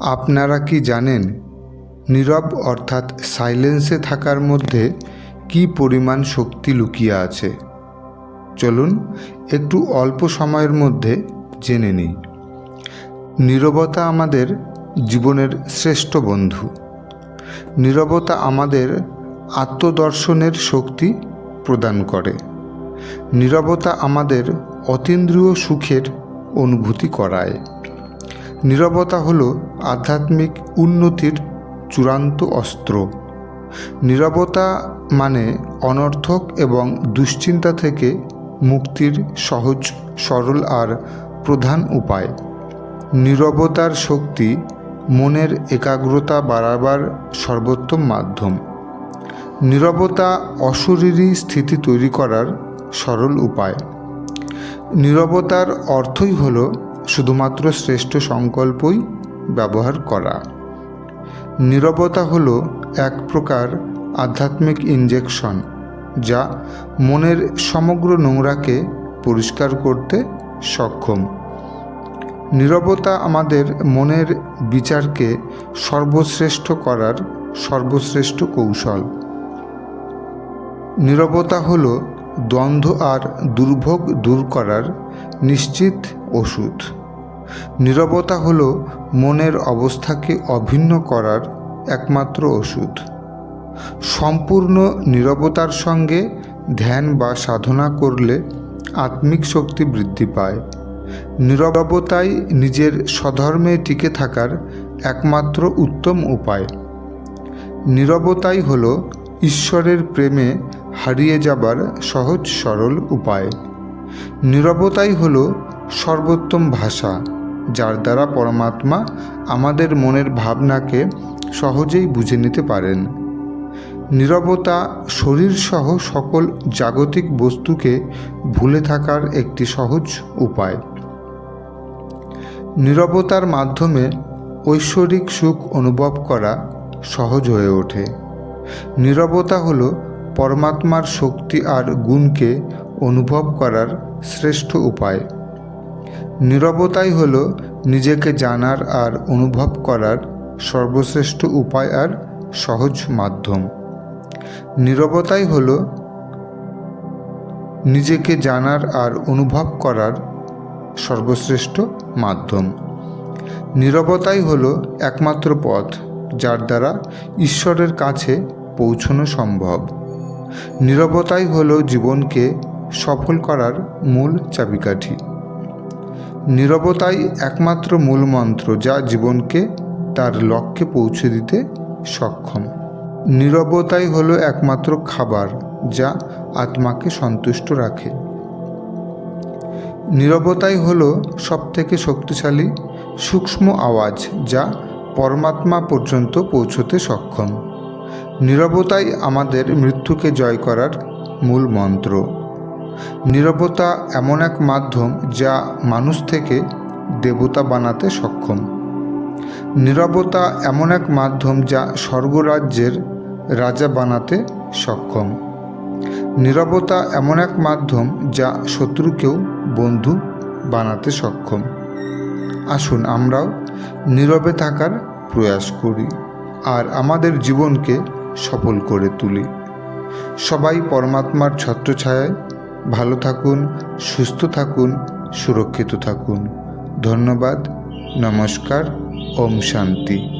আপনারা কি জানেন নীরব অর্থাৎ সাইলেন্সে থাকার মধ্যে কী পরিমাণ শক্তি লুকিয়ে আছে? চলুন একটু অল্প সময়ের মধ্যে জেনে নিই। নীরবতা আমাদের জীবনের শ্রেষ্ঠ বন্ধু। নীরবতা আমাদের আত্মদর্শনের শক্তি প্রদান করে। নীরবতা আমাদের অতীন্দ্রিয় সুখের অনুভূতি করায়। নীরবতা হল আধ্যাত্মিক উন্নতির চূড়ান্ত অস্ত্র। নীরবতা মানে অনর্থক এবং দুশ্চিন্তা থেকে মুক্তির সহজ, সরল আর প্রধান উপায়। নীরবতার শক্তি মনের একাগ্রতা বাড়াবার সর্বোত্তম মাধ্যম। নীরবতা অশরীরী স্থিতি তৈরি করার সরল উপায়। নীরবতার অর্থই হল শুধুমাত্র শ্রেষ্ঠ সংকল্পই ব্যবহার করা। নীরবতা হল এক প্রকার আধ্যাত্মিক ইনজেকশন যা মনের সমগ্র নোংরাকে পরিষ্কার করতে সক্ষম। নীরবতা আমাদের মনের বিচারকে সর্বশ্রেষ্ঠ করার সর্বশ্রেষ্ঠ কৌশল। নীরবতা হল দ্বন্দ্ব আর দুর্ভোগ দূর করার নিশ্চিত ওষুধ। নীরবতা হল মনের অবস্থাকে অভিন্ন করার একমাত্র ওষুধ। সম্পূর্ণ নীরবতার সঙ্গে ধ্যান বা সাধনা করলে আত্মিক শক্তি বৃদ্ধি পায়। নীরবতাই নিজের স্বধর্মে টিকে থাকার একমাত্র উত্তম উপায়। নীরবতাই হল ঈশ্বরের প্রেমে হারিয়ে যাবার সহজ সরল উপায়। নীরবতাই হল সর্বোত্তম ভাষা। যার দ্বারা পরমাত্মা আমাদের মনের ভাবনাকে সহজেই বুঝে নিতে পারেন। নীরবতা শরীরসহ সকল জাগতিক বস্তুকে ভুলে থাকার একটি সহজ উপায়। নীরবতার মাধ্যমে ঐশ্বরিক সুখ অনুভব করা সহজ হয়ে ওঠে। নীরবতা হল পরমাত্মার শক্তি আর গুণকে অনুভব করার শ্রেষ্ঠ উপায়। নীরবতাই হল নিজেকে জানার আর অনুভব করার সর্বশ্রেষ্ঠ উপায় আর সহজ মাধ্যম। নীরবতাই হল নিজেকে জানার আর অনুভব করার সর্বশ্রেষ্ঠ মাধ্যম। নীরবতাই হল একমাত্র পথ যার দ্বারা ঈশ্বরের কাছে পৌঁছানো সম্ভব। নীরবতাই হল জীবনকে সফল করার মূল চাবিকাঠি। নীরবতাই একমাত্র মূল মন্ত্র যা জীবনকে তার লক্ষ্যে পৌঁছে দিতে সক্ষম। নীরবতাই হলো একমাত্র খাবার যা আত্মাকে সন্তুষ্ট রাখে। নীরবতাই হলো সবথেকে শক্তিশালী, সূক্ষ্ম আওয়াজ যা পরমাত্মা পর্যন্ত পৌঁছতে সক্ষম। নীরবতাই আমাদের মৃত্যুকে জয় করার মূল মন্ত্র নীরবতা এমন এক মাধ্যম যা মানুষ থেকে দেবতা বানাতে সক্ষম। নীরবতা এমন এক মাধ্যম যা স্বর্গরাজ্যের রাজা বানাতে সক্ষম। নীরবতা এমন এক মাধ্যম যা শত্রুকেও বন্ধু বানাতে সক্ষম। আসুন আমরাও নীরবে থাকার প্রয়াস করি আর আমাদের জীবনকে সফল করে তুলি। সবাই পরমাত্মার ছত্রছায়ায় ভালো থাকুন সুস্থ থাকুন সুরক্ষিত থাকুন। ধন্যবাদ নমস্কার ওম শান্তি।